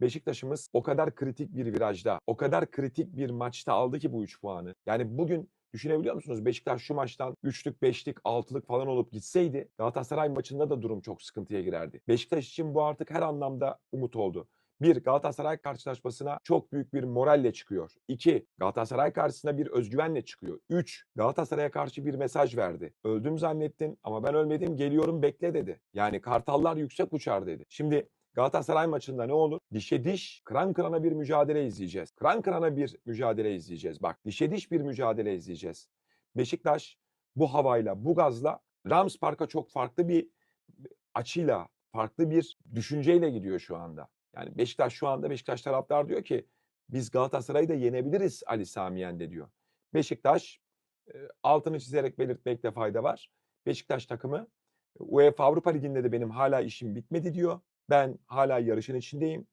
Beşiktaş'ımız o kadar kritik bir virajda, o kadar kritik bir maçta aldı ki bu 3 puanı. Yani bugün düşünebiliyor musunuz? Beşiktaş şu maçtan 3'lük, 5'lik, 6'lık falan olup gitseydi Galatasaray maçında da durum çok sıkıntıya girerdi. Beşiktaş için bu artık her anlamda umut oldu. Bir, Galatasaray karşılaşmasına çok büyük bir moralle çıkıyor. İki, Galatasaray karşısında bir özgüvenle çıkıyor. Üç, Galatasaray'a karşı bir mesaj verdi. Öldüm zannettin ama ben ölmedim geliyorum bekle dedi. Yani kartallar yüksek uçar dedi. Şimdi Galatasaray maçında ne olur? Dişe diş, kıran kırana bir mücadele izleyeceğiz. Kıran kırana bir mücadele izleyeceğiz. Bak dişe diş bir mücadele izleyeceğiz. Beşiktaş bu havayla, bu gazla Rams Park'a çok farklı bir açıyla, farklı bir düşünceyle gidiyor şu anda. Yani Beşiktaş şu anda Beşiktaş taraftar diyor ki biz Galatasaray'ı da yenebiliriz Ali Sami Yen'de diyor. Beşiktaş altını çizerek belirtmekte fayda var. Beşiktaş takımı UEFA Avrupa Ligi'nde de benim hala işim bitmedi diyor. Ben hala yarışın içindeyim.